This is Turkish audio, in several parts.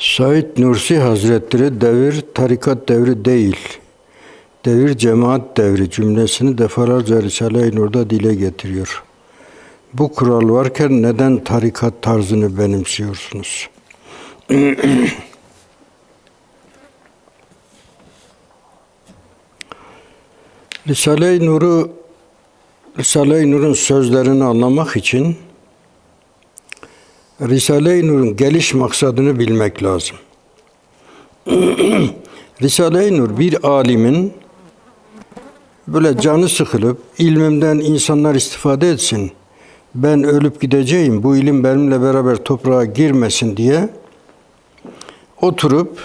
Said Nursi Hazretleri devir tarikat devri değil. Devir cemaat devri cümlesini defalarca Risale-i Nur'da dile getiriyor. Bu kural varken neden tarikat tarzını benimsiyorsunuz? Risale-i Nur'u Risale-i Nur'un sözlerini anlamak için Risale-i Nur'un geliş maksadını bilmek lazım. Risale-i Nur bir alimin böyle canı sıkılıp ilmimden insanlar istifade etsin. Ben ölüp gideceğim. Bu ilim benimle beraber toprağa girmesin diye oturup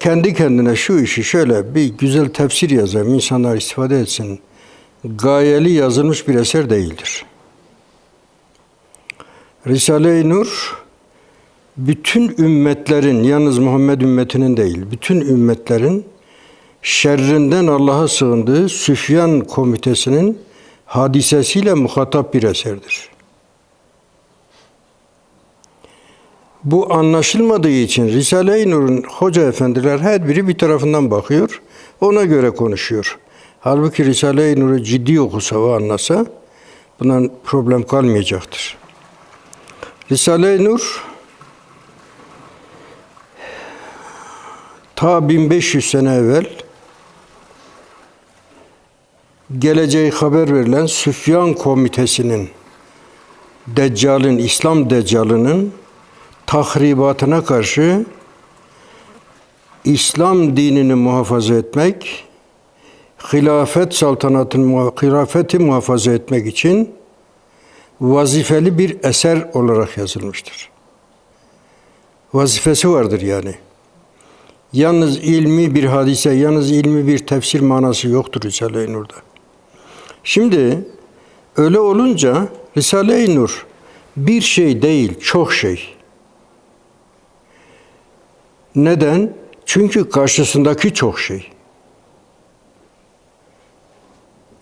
kendi kendine şu işi şöyle bir güzel tefsir yazayım, insanlar istifade etsin. Gayeli yazılmış bir eser değildir. Risale-i Nur bütün ümmetlerin, yalnız Muhammed ümmetinin değil, bütün ümmetlerin şerrinden Allah'a sığındığı Süfyan komitesinin hadisesiyle muhatap bir eserdir. Bu anlaşılmadığı için Risale-i Nur'un hoca efendiler her biri bir tarafından bakıyor, ona göre konuşuyor. Halbuki Risale-i Nur'u ciddi okusa ve anlasa bundan problem kalmayacaktır. Risale-i Nur ta 1500 sene evvel geleceği haber verilen Süfyan Komitesi'nin Deccal'in, İslam Deccal'ının tahribatına karşı İslam dinini muhafaza etmek, hilafet saltanatını, hilafeti muhafaza etmek için vazifeli bir eser olarak yazılmıştır. Vazifesi vardır yani. Yalnız ilmi bir hadise, yalnız ilmi bir tefsir manası yoktur Risale-i Nur'da. Şimdi öyle olunca Risale-i Nur bir şey değil, çok şey. Neden? Çünkü karşısındaki çok şey.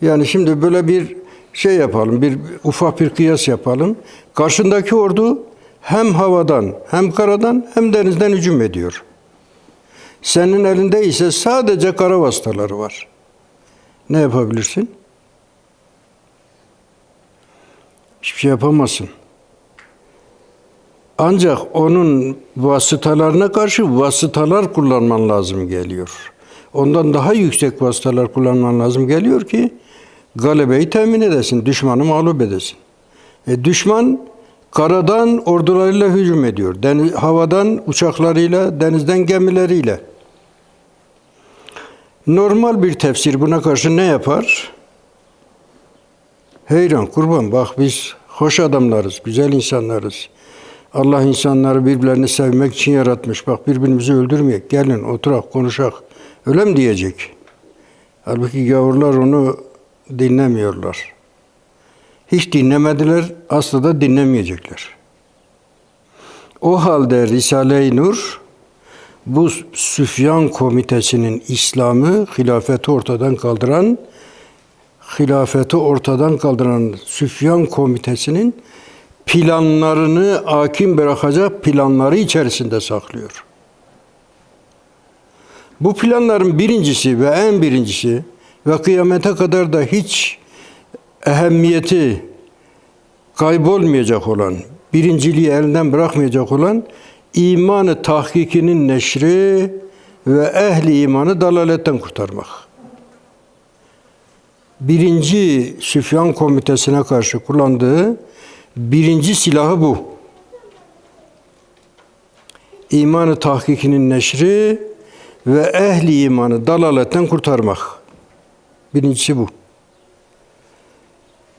Yani şimdi böyle bir şey yapalım, bir ufak bir kıyas yapalım. Karşındaki ordu hem havadan, hem karadan, hem denizden hücum ediyor. Senin elinde ise sadece kara vasıtaları var. Ne yapabilirsin? Hiçbir şey yapamazsın. Ancak onun vasıtalarına karşı vasıtalar kullanman lazım geliyor. Ondan daha yüksek vasıtalar kullanman lazım geliyor ki galebeyi temin edesin, düşmanı mağlup edesin. E, düşman karadan ordularıyla hücum ediyor. Deniz, havadan uçaklarıyla, denizden gemileriyle. Normal bir tefsir buna karşı ne yapar? Heyran kurban bak biz hoş adamlarız, güzel insanlarız. Allah insanları birbirlerini sevmek için yaratmış. Bak birbirimizi öldürmeyek. Gelin oturak konuşak. Öyle mi diyecek? Halbuki gavurlar onu dinlemiyorlar. Hiç dinlemediler, asla da dinlemeyecekler. O halde Risale-i Nur bu Süfyan Komitesi'nin İslam'ı hilafeti ortadan kaldıran hilafeti ortadan kaldıran Süfyan Komitesi'nin planlarını hakim bırakacak planları içerisinde saklıyor. Bu planların birincisi ve en birincisi ve kıyamete kadar da hiç ehemmiyeti kaybolmayacak olan, birinciliği elinden bırakmayacak olan imanı tahkikinin neşri ve ehli imanı dalaletten kurtarmak. Birinci Süfyan Komitesi'ne karşı kullandığı birinci silahı bu. İmanı tahkikinin neşri ve ehli imanı dalaletten kurtarmak. Birincisi bu.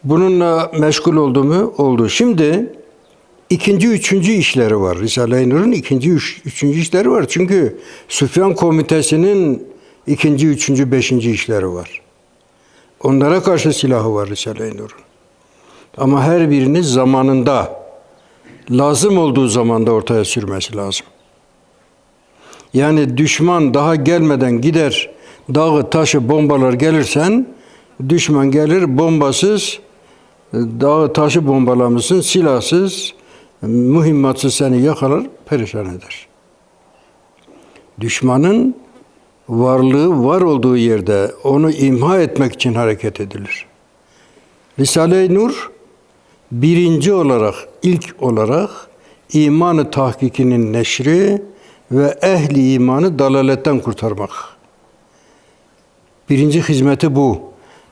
Bununla meşgul oldu mu? Oldu. Şimdi ikinci, üçüncü işleri var. Risale-i Nur'un ikinci, üç, üçüncü işleri var. Çünkü Süfyan Komitesi'nin ikinci, üçüncü, beşinci işleri var. Onlara karşı silahı var Risale-i Nur'un. Ama her birini zamanında, lazım olduğu zamanda ortaya sürmesi lazım. Yani düşman daha gelmeden gider, dağı taşı bombalar gelirsen, düşman gelir bombasız, dağı taşı bombalamışsın, silahsız, mühimmatsız seni yakalar, perişan eder. Düşmanın varlığı var olduğu yerde onu imha etmek için hareket edilir. Risale-i Nur birinci olarak, ilk olarak imanı tahkikinin neşri ve ehli imanı dalaletten kurtarmak. Birinci hizmeti bu.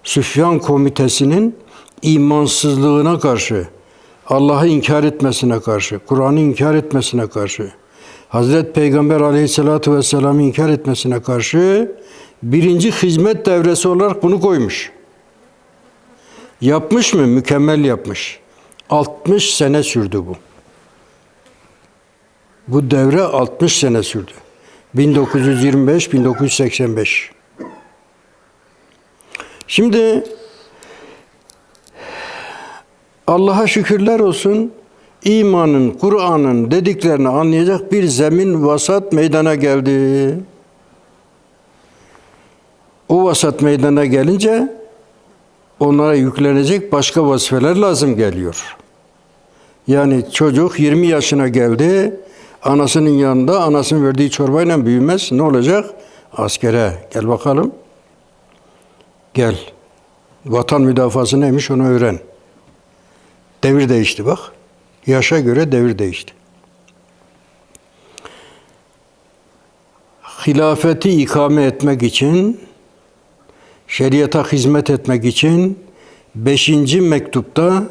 Süfyan komitesinin imansızlığına karşı, Allah'ı inkar etmesine karşı, Kur'an'ı inkar etmesine karşı, Hazreti Peygamber aleyhissalatü vesselam'ı inkar etmesine karşı birinci hizmet devresi olarak bunu koymuş. Yapmış mı? Mükemmel yapmış. 60 sene sürdü bu. Bu devre 60 sene sürdü. 1925-1985. Şimdi Allah'a şükürler olsun imanın, Kur'an'ın dediklerini anlayacak bir zemin vasat meydana geldi. O vasat meydana gelince onlara yüklenecek başka vazifeler lazım geliyor. Yani çocuk 20 yaşına geldi, anasının yanında anasının verdiği çorbayla büyümez. Ne olacak? Askere gel bakalım. Gel. Vatan müdafası neymiş onu öğren. Devir değişti bak. Yaşa göre devir değişti. Hilafeti ikame etmek için, şeriata hizmet etmek için beşinci mektupta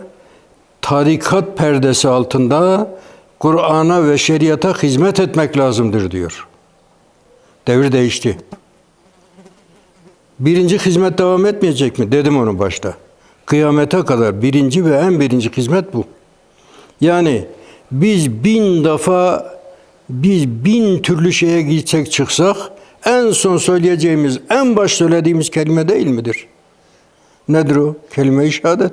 tarikat perdesi altında Kur'an'a ve şeriata hizmet etmek lazımdır diyor. Devir değişti. Birinci hizmet devam etmeyecek mi? Dedim onu başta. Kıyamete kadar birinci ve en birinci hizmet bu. Yani biz bin defa biz bin türlü şeye gitsek çıksak en son söyleyeceğimiz, en baş söylediğimiz kelime değil midir? Nedir o? Kelime-i şehadet.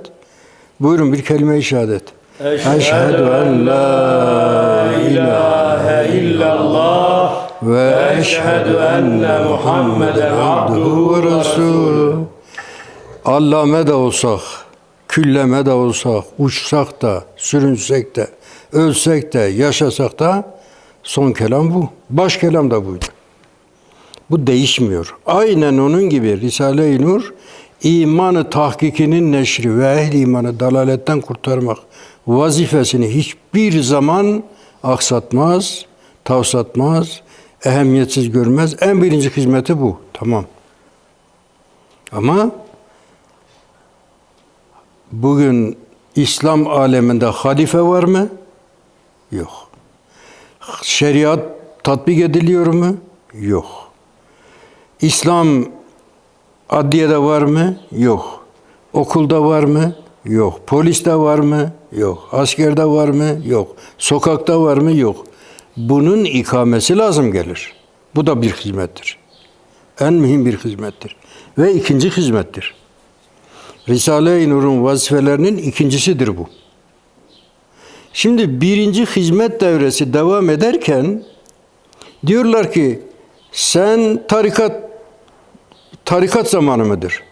Buyurun bir kelime-i şehadet. Eşhedü en la ilahe illallah ve eşhedü enne Muhammeden abduhu ve resulü. Allame de olsak, külleme de olsak, uçsak da, sürünsek de, ölsek de, yaşasak da son kelam bu. Baş kelam da buydu. Bu değişmiyor. Aynen onun gibi Risale-i Nur imanı tahkikinin neşri ve ehli imanı dalaletten kurtarmak vazifesini hiçbir zaman aksatmaz, tavsatmaz, ehemmiyetsiz görmez. En birinci hizmeti bu. Tamam. Ama bugün İslam aleminde halife var mı? Yok. Şeriat tatbik ediliyor mu? Yok. İslam adliyede var mı? Yok. Okulda var mı? Yok. Poliste var mı? Yok. Askerde var mı? Yok. Sokakta var mı? Yok. Bunun ikamesi lazım gelir. Bu da bir hizmettir. En mühim bir hizmettir. Ve ikinci hizmettir. Risale-i Nur'un vazifelerinin ikincisidir bu. Şimdi birinci hizmet devresi devam ederken diyorlar ki sen tarikat tarikat zamanı mıdır?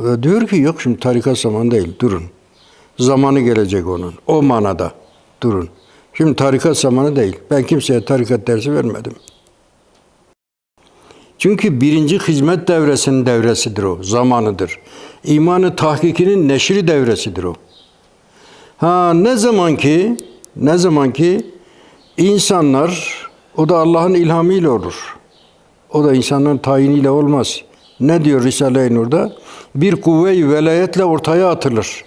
Da diyor ki yok şimdi tarikat zamanı değil durun. Zamanı gelecek onun. O manada durun. Şimdi tarikat zamanı değil. Ben kimseye tarikat dersi vermedim. Çünkü birinci hizmet devresinin devresidir o, zamanıdır. İmanı tahkikinin neşri devresidir o. Ha ne zaman ki, ne zaman ki insanlar, o da Allah'ın ilhamıyla olur. O da insanların tayiniyle olmaz. Ne diyor Risale-i Nur'da? Bir kuvve-i velayetle ortaya atılır.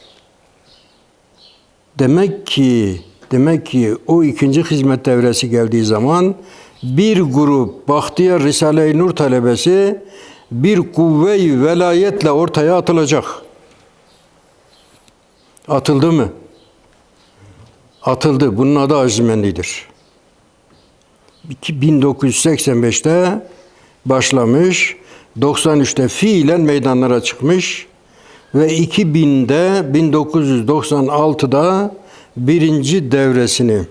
Demek ki, demek ki o ikinci hizmet devresi geldiği zaman bir grup Bahtiyar Risale-i Nur talebesi bir kuvve-i velayetle ortaya atılacak. Atıldı mı? Atıldı. Bunun adı Azimendi'dir. 1985'te başlamış, 93'te fiilen meydanlara çıkmış ve 2000'de 1996'da birinci devresini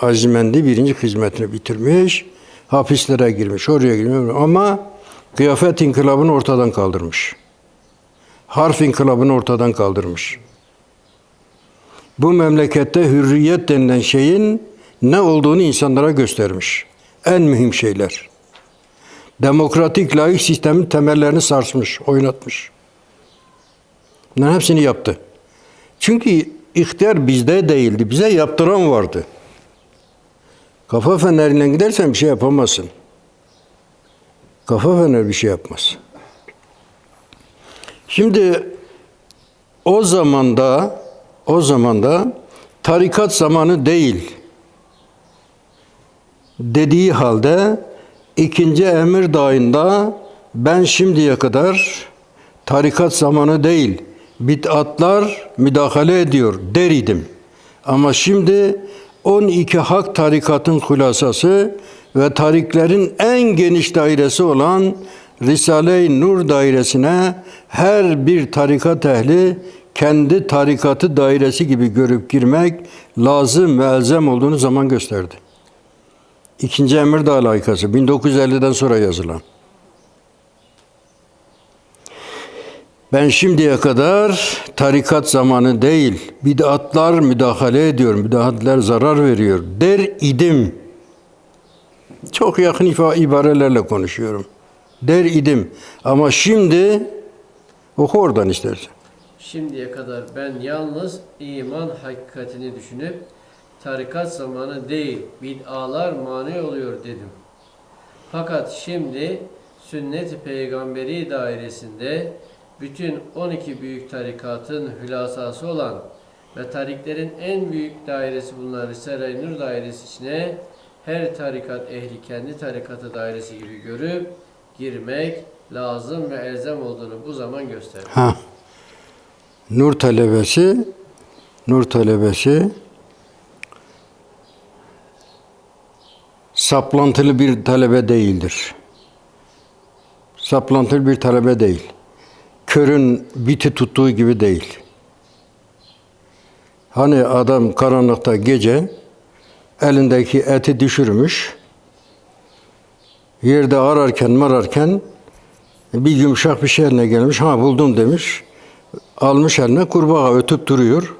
Azimendi birinci hizmetini bitirmiş, hapislere girmiş, oraya girmiş ama kıyafet inkılabını ortadan kaldırmış. Harf inkılabını ortadan kaldırmış. bu memlekette hürriyet denilen şeyin ne olduğunu insanlara göstermiş. En mühim şeyler. Demokratik laik sistemin temellerini sarsmış, oynatmış. Bunların hepsini yaptı. Çünkü ihtiyar bizde değildi. Bize yaptıran vardı. Kafa feneriyle gidersen bir şey yapamazsın. Kafa fener bir şey yapmaz. Şimdi o zamanda o zamanda tarikat zamanı değil dediği halde ikinci emir dağında ben şimdiye kadar tarikat zamanı değil bid'atlar müdahale ediyor der idim. Ama şimdi 12 hak tarikatın hulasası ve tariklerin en geniş dairesi olan Risale-i Nur dairesine her bir tarikat ehli kendi tarikatı dairesi gibi görüp girmek lazım ve elzem olduğunu zaman gösterdi. İkinci Emirdağ layıkası 1950'den sonra yazılan. Ben şimdiye kadar tarikat zamanı değil, bid'atlar müdahale ediyor, bid'atlar zarar veriyor der idim. Çok yakın ibarelerle konuşuyorum. Der idim. Ama şimdi oku oradan istersen. Şimdiye kadar ben yalnız iman hakikatini düşünüp tarikat zamanı değil bid'alar mani oluyor dedim. Fakat şimdi sünnet-i peygamberi dairesinde bütün 12 büyük tarikatın hülasası olan ve tariklerin en büyük dairesi bulunan Risale-i Nur dairesi içine her tarikat ehli kendi tarikatı dairesi gibi görüp girmek lazım ve elzem olduğunu bu zaman gösterdi. Ha. Nur talebesi Nur talebesi saplantılı bir talebe değildir. Saplantılı bir talebe değil. Körün biti tuttuğu gibi değil. Hani adam karanlıkta gece elindeki eti düşürmüş. Yerde ararken mararken bir yumuşak bir şey eline gelmiş. Ha buldum demiş. Almış eline kurbağa ötüp duruyor.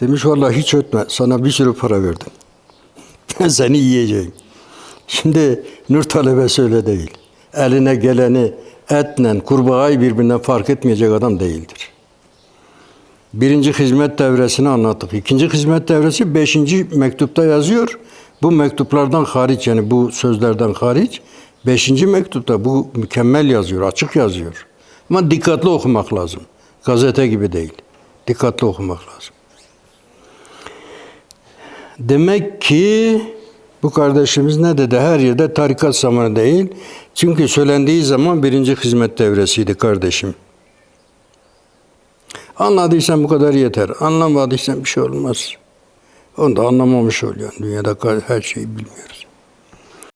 Demiş vallahi hiç ötme. Sana bir sürü para verdim. Ben seni yiyeceğim. Şimdi nur talebesi öyle değil. Eline geleni etle kurbağayı birbirinden fark etmeyecek adam değildir. Birinci hizmet devresini anlattık. İkinci hizmet devresi beşinci mektupta yazıyor. Bu mektuplardan hariç yani bu sözlerden hariç beşinci mektupta bu mükemmel yazıyor, açık yazıyor. Ama dikkatli okumak lazım. Gazete gibi değil. Dikkatli okumak lazım. Demek ki bu kardeşimiz ne dedi? Her yerde tarikat zamanı değil. Çünkü söylendiği zaman birinci hizmet devresiydi kardeşim. Anladıysan bu kadar yeter. Anlamadıysan bir şey olmaz. Onu da anlamamış oluyor. Dünyada her şeyi bilmiyoruz.